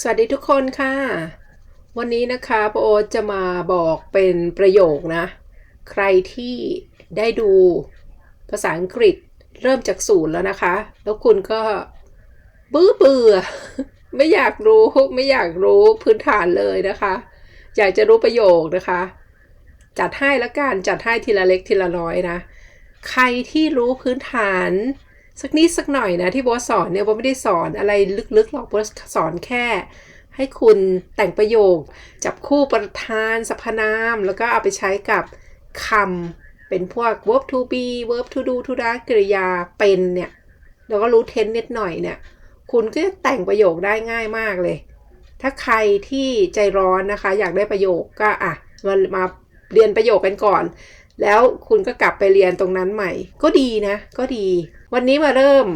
สวัสดีทุกคนค่ะ วันนี้นะคะปโอจะมาบอกเป็นประโยคนะ ใครที่ได้ดูภาษาอังกฤษเริ่มจากศูนย์แล้วนะคะ แล้วคุณก็บื้อเบื่อ ไม่อยากรู้ไม่อยากรู้พื้นฐานเลยนะคะ อยากจะรู้ประโยคนะคะ จัดให้ละกันจัดให้ทีละเล็กทีละน้อยนะ ใครที่รู้พื้นฐาน สักนิดสักหน่อยนะที่โบสสอนเนี่ยโบไม่ได้สอนอะไรลึกๆหรอกโบสสอนแค่ ให้คุณแต่งประโยค จับคู่ประธานสรรพนาม แล้วก็เอาไปใช้กับคำเป็นพวก verb to be verb to do to do กริยาเป็นเนี่ยแล้วก็รู้เทนนิดหน่อยเนี่ย คุณก็จะแต่งประโยคได้ง่ายมากเลย ถ้าใครที่ใจร้อนนะคะ อยากได้ประโยคก็อะมามาเรียนประโยคกันก่อน แล้วคุณก็กลับไปเรียนตรงนั้นใหม่ ก็ดีนะ ก็ดี วันนี้มาเริ่ม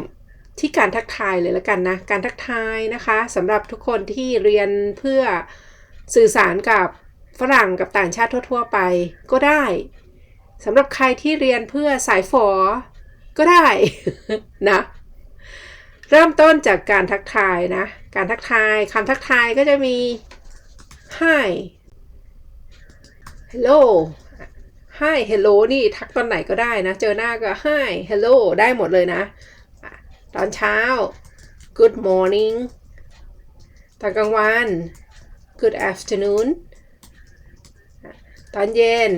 ที่การทักทายเลยล้วกันนะ การทักทายนะคะสำหรับทุกคนที่เรียนเพื่อสื่อสารกับฝรั่งกับต่างชาติทั่ว ๆ ไปก็ได้สำหรับใครที่เรียนเพื่อสายฝอ ก็ได้นะ เริ่มต้นจากการทักทายนะ การทักทายคำทักทายก็จะมี hi hello hi hello นี่ทักตอนไหนก็ได้นะ เจอหน้าก็ hi hello ได้หมดเลยนะ ตอนเช้า good morning ตอนกลางวัน good afternoon ตอนเย็น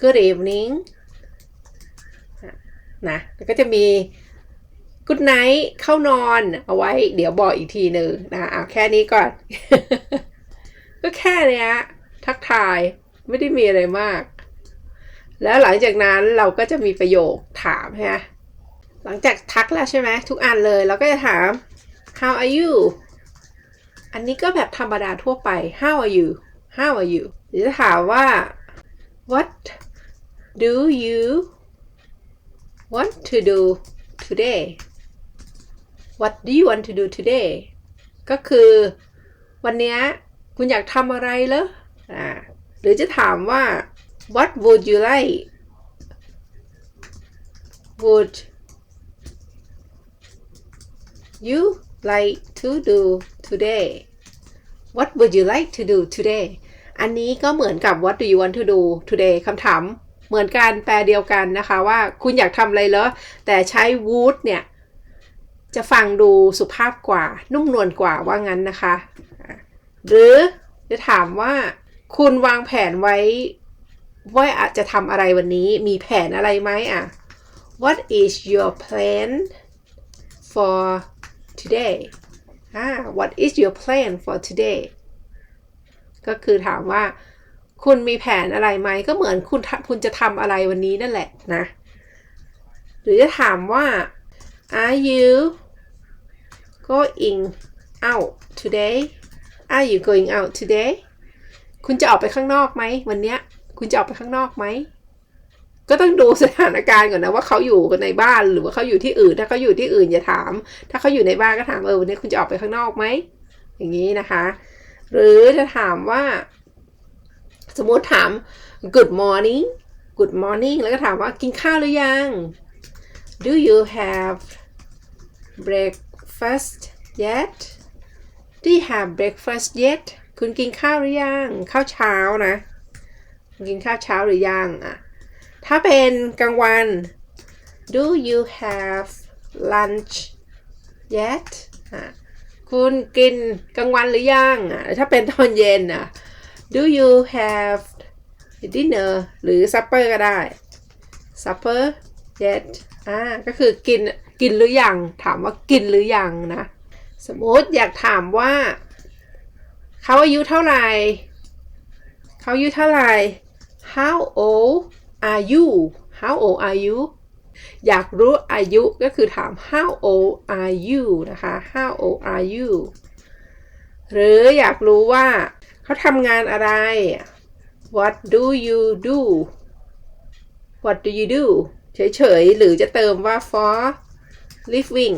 good evening นะแล้วก็จะมี good night เข้านอนเอาไว้ เดี๋ยวบอกอีกทีหนึ่งนะเอาแค่นี้ก่อน ก็แค่เนี้ยทักทายไม่ได้มีอะไรมาก แล้วหลังจากนั้นเราก็จะมีประโยคถามใช่ไหมหลังจากทักแล้วใช่ไหมทุกอันเลย เราก็จะถาม how are you อันนี้ก็แบบธรรมดาทั่วไป how are you how are you หรือจะถามว่า what do you want to do today what do you want to do today ก็คือวันนี้คุณอยากทำอะไรเหรออ่าหรือจะถามว่า what would you like would you like to do today what would you like to do today อันนี้ก็เหมือนกับ what do you want to do today คำถามเหมือนกันแปลเดียวกันนะคะว่าคุณอยากทำอะไรเหรอ แต่ใช้ would เนี่ย จะฟังดูสุภาพกว่า นุ่มนวลกว่าว่างั้นนะคะ หรือจะถามว่าคุณวางแผนไว้ ว่าอาจจะทำอะไรวันนี้มีแผนอะไรไหมอะ What is your plan for today อ่า What is your plan for today ก็คือถามว่า คุณมีแผนอะไรไหมก็เหมือนคุณคุณจะทำอะไรวันนี้นั่นแหละนะ หรือจะถามว่า Are you going out today Are you going out today คุณจะออกไปข้างนอกไหมวันเนี้ย คุณจะออกไปข้างนอกไหม ก็ต้องดูสถานการณ์ก่อนนะว่าเขาอยู่กันในบ้านหรือว่าเขาอยู่ที่อื่น ถ้าเขาอยู่ที่อื่นอย่าถาม ถ้าเขาอยู่ในบ้านก็ถามเออวันนี้คุณจะออกไปข้างนอกไหมอย่างนี้นะคะ หรือจะถามว่า สมมติถาม good morning good morning แล้วก็ถามว่ากินข้าวหรือยัง do you have breakfast yet do you have breakfast yet คุณกินข้าวหรือยัง ข้าวเช้านะ กินข้าวเช้าหรือยังอะถ้าเป็นกลางวัน do you have lunch yet อะคุณกินกลางวันหรือยังอะถ้าเป็นตอนเย็นอะ do you have dinner หรือ supper ก็ได้ supper yet อ่าก็คือกินกินหรือยัง ถามว่ากินหรือยังนะ สมมติอยากถามว่า เขาอายุเท่าไหร่ เขาอายุเท่าไหร่ How old are you How old are you อยากรู้อายุก็คือถาม How old are you นะคะ How old are you หรืออยากรู้ว่าเขาทำงานอะไร What do you do What do you do เฉยๆ หรือจะเติมว่า for living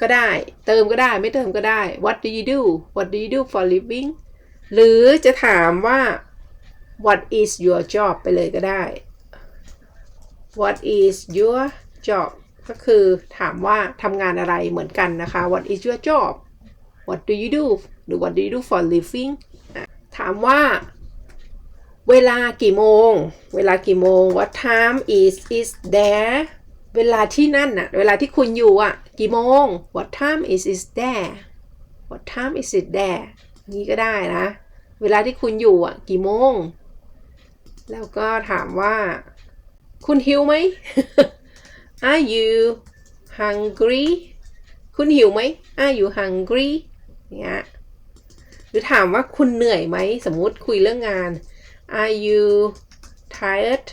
ก็ได้ เติมก็ได้ ไม่เติมก็ได้ What do you do What do you do for living หรือจะถามว่า What is your job ไปเลยก็ได้ What is your job ก็คือถามว่าทำงานอะไรเหมือนกันนะคะ What is your job what do you do หรือ what do you do for living ถามว่า เวลากี่โมง เวลากี่โมง what time is is there เวลาที่นั่นน่ะ เวลาที่คุณอยู่อะ กี่โมง what time is is there what time is it there นี้ก็ได้นะ เวลาที่คุณอยู่อะ กี่โมง แล้วก็ถามว่า คุณหิวไหม Are you hungry คุณหิวไหม Are you hungry เนี่ยหรือถามว่าคุณเหนื่อยไหม สมมุติคุยเรื่องงาน Are you tired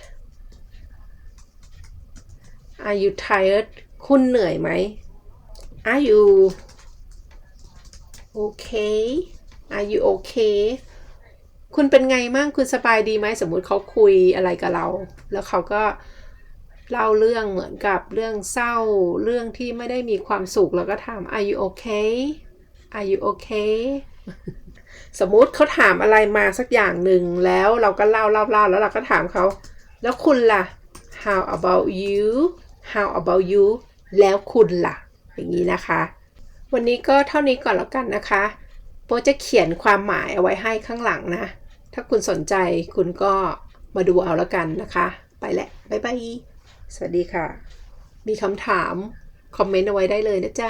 Are you tired คุณเหนื่อยไหม Are you okay Are you okay คุณเป็นไงมั่งคุณสบายดีไหมสมมุติเขาคุยอะไรกับเรา แล้วเขาก็เล่าเรื่องเหมือนกับเรื่องเศร้าเรื่องที่ไม่ได้มีความสุขแล้วก็ถาม Are you okay Are you okay สมมุติเขาถามอะไรมาสักอย่างหนึ่งแล้วเราก็เล่าเล่าเล่าแล้วเราก็ถามเขา แล้วคุณล่ะ How about you How about you แล้วคุณล่ะ อย่างนี้นะคะ วันนี้ก็เท่านี้ก่อนแล้วกันนะคะ โปจะเขียนความหมายเอาไว้ให้ข้างหลังนะ ถ้าคุณสนใจคุณก็มาดูเอาแล้วกันนะคะ ไปแหละ บ๊ายบาย สวัสดีค่ะ มีคำถาม คอมเมนต์เอาไว้ได้เลยนะจ๊ะ